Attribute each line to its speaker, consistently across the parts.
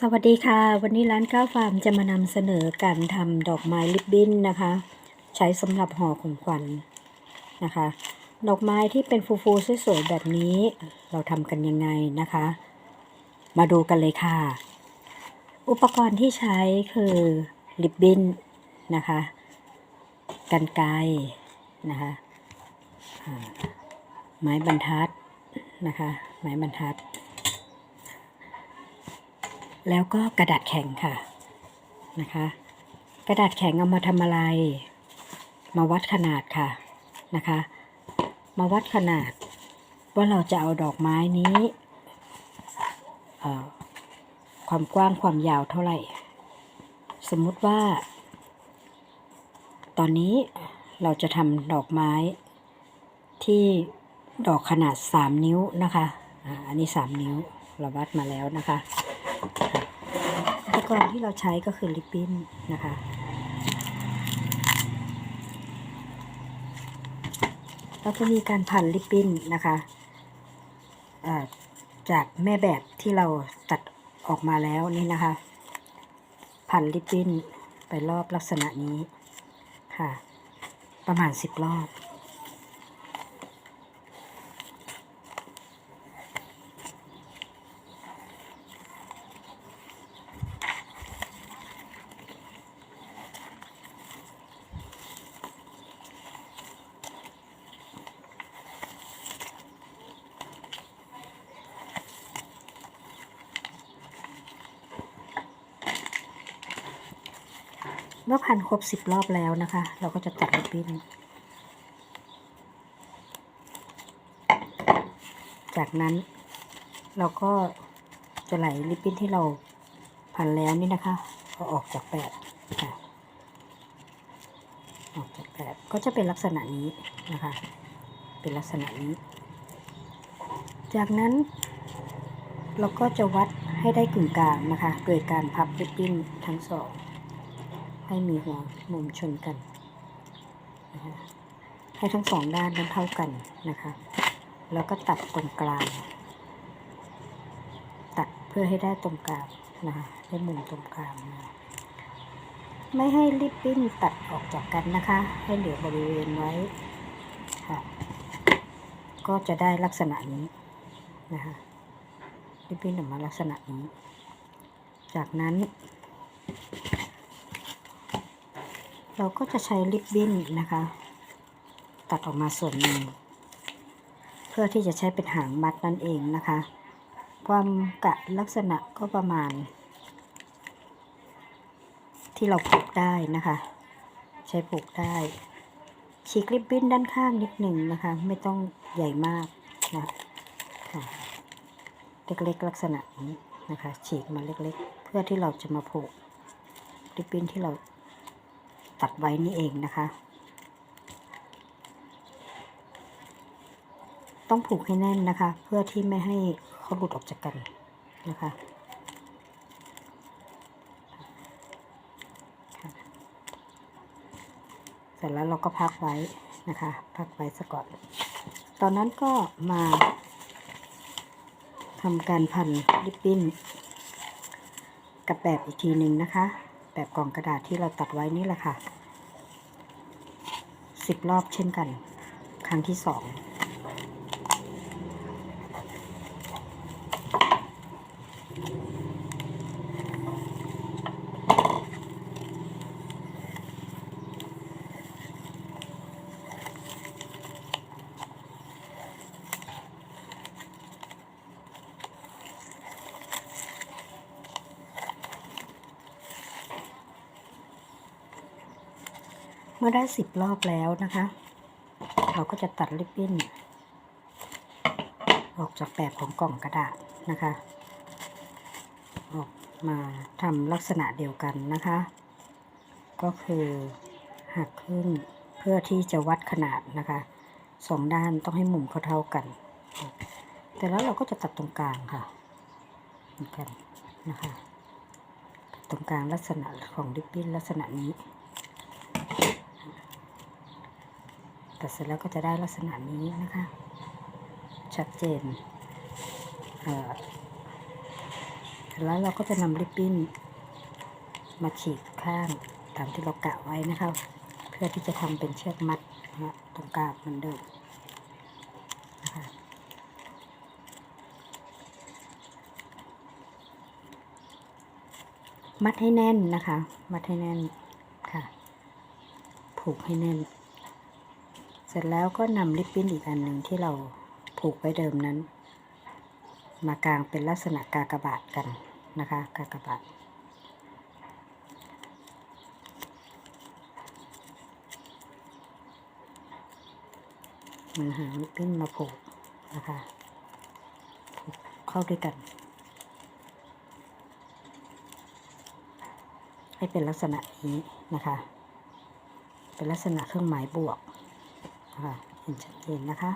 Speaker 1: สวัสดีค่ะ วันนี้ร้านก้าวฟาร์มจะมานำเสนอการทำดอกไม้ริบบิ้นนะคะ ใช้สำหรับห่อของขวัญนะคะ ดอกไม้ที่เป็นฟูๆสวยๆแบบนี้ เราทำกันยังไงนะคะ มาดูกันเลยค่ะ อุปกรณ์ที่ใช้คือริบบิ้นนะคะกันไกนะคะไม้บรรทัดนะคะ ไม้บรรทัด แล้วก็กระดาษแข็งค่ะนะคะ กระดาษแข็งเอามาทำอะไร มาวัดขนาดค่ะนะคะ มาวัดขนาด ว่าเราจะเอาดอกไม้นี้ความกว้างความยาวเท่าไหร่ สมมุติว่า ตอนนี้เราจะทำดอกไม้ที่ดอกขนาด 3 นิ้วนะคะ อันนี้ 3 นิ้วเราวัดมาแล้วนะคะ อุปกรณ์ที่เราใช้ก็คือลิปบิ้นนะคะ เราจะมีการพันลิปบิ้นนะคะจากแม่แบบที่เราตัดออกมาแล้วนี่นะคะ พันลิปบิ้นไปรอบลักษณะนี้ค่ะ ประมาณสิบรอบ เมื่อพันครบสิบรอบแล้วนะคะ เราก็จะตัดริบบิ้น จากนั้นเราก็จะไหลริบบิ้นที่เราพันแล้วนี่นะคะก็ออกจากแปดค่ะออกจากแปดก็จะเป็นลักษณะนี้นะคะ เป็นลักษณะนี้ จากนั้น เราก็จะวัดให้ได้กึ่งกลางนะคะ โดยการพับริบบิ้นทั้งสอง ให้มีหัวมุมชนกันนะคะให้ทั้งสองด้านนั้นเท่ากันนะคะ แล้วก็ตัดตรงกลาง ตัดเพื่อให้ได้ตรงกลางนะคะได้มุมตรงกลางมาไม่ให้ริบบิ้นตัดออกจากกันนะคะ ให้เหลือบริเวณไว้ค่ะ ก็จะได้ลักษณะนี้นะคะริบบิ้นออกมาลักษณะนี้ จากนั้น เราก็จะใช้ริบบิ้นนะคะ ตัดออกมาส่วนหนึ่งเพื่อที่จะใช้เป็นหางมัดนั่นเองนะคะ ความกะลักษณะก็ประมาณ ที่เราผูกได้นะคะ ใช้ผูกได้ฉีกริบบิ้นด้านข้างนิดหนึ่งนะคะ ไม่ต้องใหญ่มากนะค่ะเล็กๆลักษณะนี้นะคะ ฉีกมาเล็กๆ เพื่อที่เราจะมาผูกริบบิ้นที่เรา ตัดไว้นี่เองนะคะ ต้องผูกให้แน่นนะคะ เพื่อที่ไม่ให้เขาหลุดออกจากกันนะคะเสร็จแล้วเราก็พักไว้นะคะ พักไว้ซะก่อน ตอนนั้นก็มาทำการพันริบบิ้นกับแบบอีกทีหนึ่งนะคะ แบบกล่องกระดาษที่เราตัดไว้นี่แหละค่ะสิบรอบเช่นกัน ครั้งที่สอง มื่อได้สิบรอบแล้วนะคะ เราก็จะตัดริบบิ้น ออกจากแบบของกล่องกระดาษนะคะ ออกมาทำลักษณะเดียวกันนะคะ ก็คือหักครึ่งเพื่อที่จะวัดขนาดนะคะสองด้านต้องให้มุมเขาเท่ากัน แต่แล้วเราก็จะตัดตรงกลางค่ะเหมือนกันนะคะ ตรงกลางลักษณะของริบบิ้นลักษณะนี้ ตัดเสร็จแล้วก็จะได้ลักษณะนี้นะคะ ชัดเจนเแล้วเราก็จะนำริบบิ้นมาฉีกข้างตามที่เรากะไว้นะคะ เพื่อที่จะทำเป็นเชือกมัดนะตรงกลางเหมือนเดิมนะคะมัดให้แน่นนะคะ มัดให้แน่นค่ะ ผูกให้แน่น ร็จแล้วก็นำริบบิ้นอีกอันหนึ่งที่เราผูกไว้เดิมนั้น มากางเป็นลักษณะกากบาทกันนะคะ กากบาทมันหาริบบิ้นมาผูกนะคะผูกเข้าด้วยกัน ให้เป็นลักษณะนี้นะคะ เป็นลักษณะเครื่องหมายบวก นะคะเห็นชัดเจนนะคะ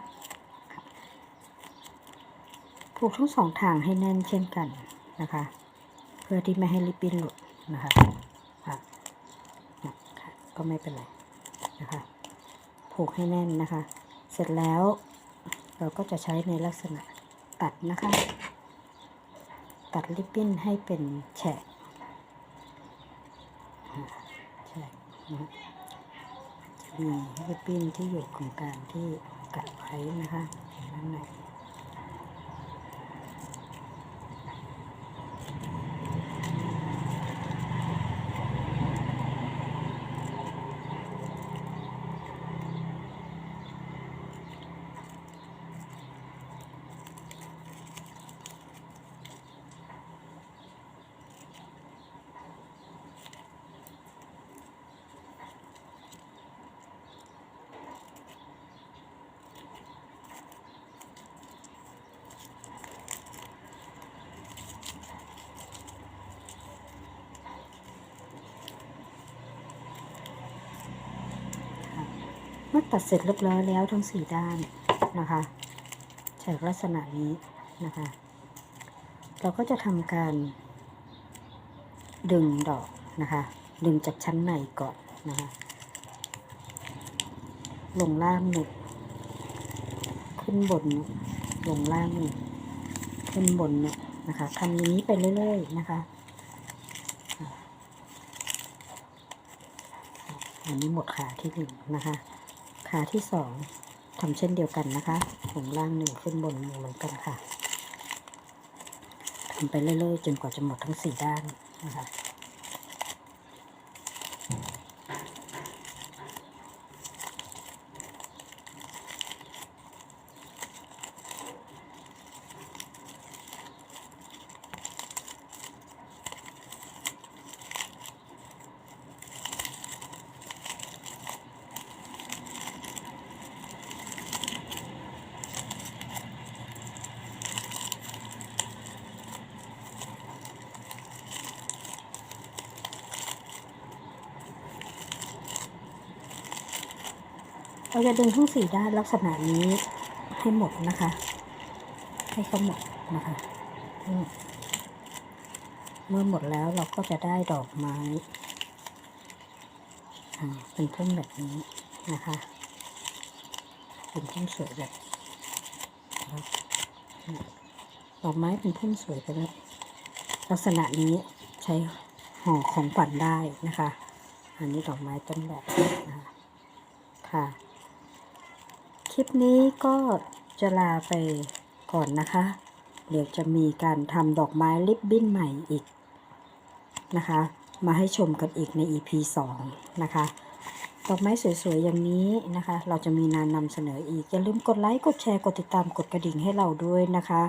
Speaker 1: ผูกทั้งสองทางให้แน่นเช่นกันนะคะ เพื่อที่ไม่ให้ริบบิ้นหลุดนะคะค่ะก็ไม่เป็นไรนะคะผูกให้แน่นนะคะ เสร็จแล้วเราก็จะใช้ในลักษณะตัดนะคะ ตัดริบบิ้นให้เป็นแฉกแฉกนะ มีริบบิ้นที่อยู่ของการที่กัดไว้นะคะด้านใน เมื่อตัดเสร็จเรียบร้อยแล้วทั้งสี่ด้านนะคะแฉกลักษณะนี้นะคะ เราก็จะทำการ ดึงดอกนะคะ ดึงจากชั้นในก่อนนะคะ ลงล่างหนึ่งขึ้นบนลงล่างหนึ่งขึ้นบนหนึ่งนะคะทำอย่างนี้ไปเรื่อยๆนะคะอันนี้หมดขาที่หนึ่งนะคะ ขาที่สองทำเช่นเดียวกันนะคะลงล่างหนึ่งขึ้นบนหนึ่งเหมือนกันค่ะทำไปเรื่อยๆจนกว่าจะหมดทั้งสี่ด้านนะคะ เราจะดึงทั้งสี่ด้านลักษณะนี้ให้หมดนะคะ ให้เขาหมดนะคะเมื่อหมดแล้วเราก็จะได้ดอกไม้เป็นพุ่มแบบนี้นะคะ เป็นพุ่มสวยแบบดอกไม้เป็นพุ่มสวยไปเลยลักษณะนี้ใช้ห่อของขวัญได้นะคะ อันนี้ดอกไม้ต้นแบบนะคะค่ะ คลิปนี้ก็จะลาไปก่อนนะคะ เดี๋ยวจะมีการทำดอกไม้ริบบิ้นใหม่อีกนะคะ มาให้ชมกันอีกใน EP 2 นะคะ ดอกไม้สวยๆ อย่างนี้นะคะ เราจะมีนานนำเสนออีก อย่าลืมกดไลค์ กดแชร์ กดติดตาม กดกระดิ่งให้เราด้วยนะคะ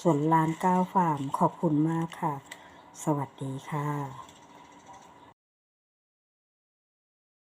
Speaker 1: ส่วนลานก้าวฟาร์มขอบคุณมากค่ะ สวัสดีค่ะ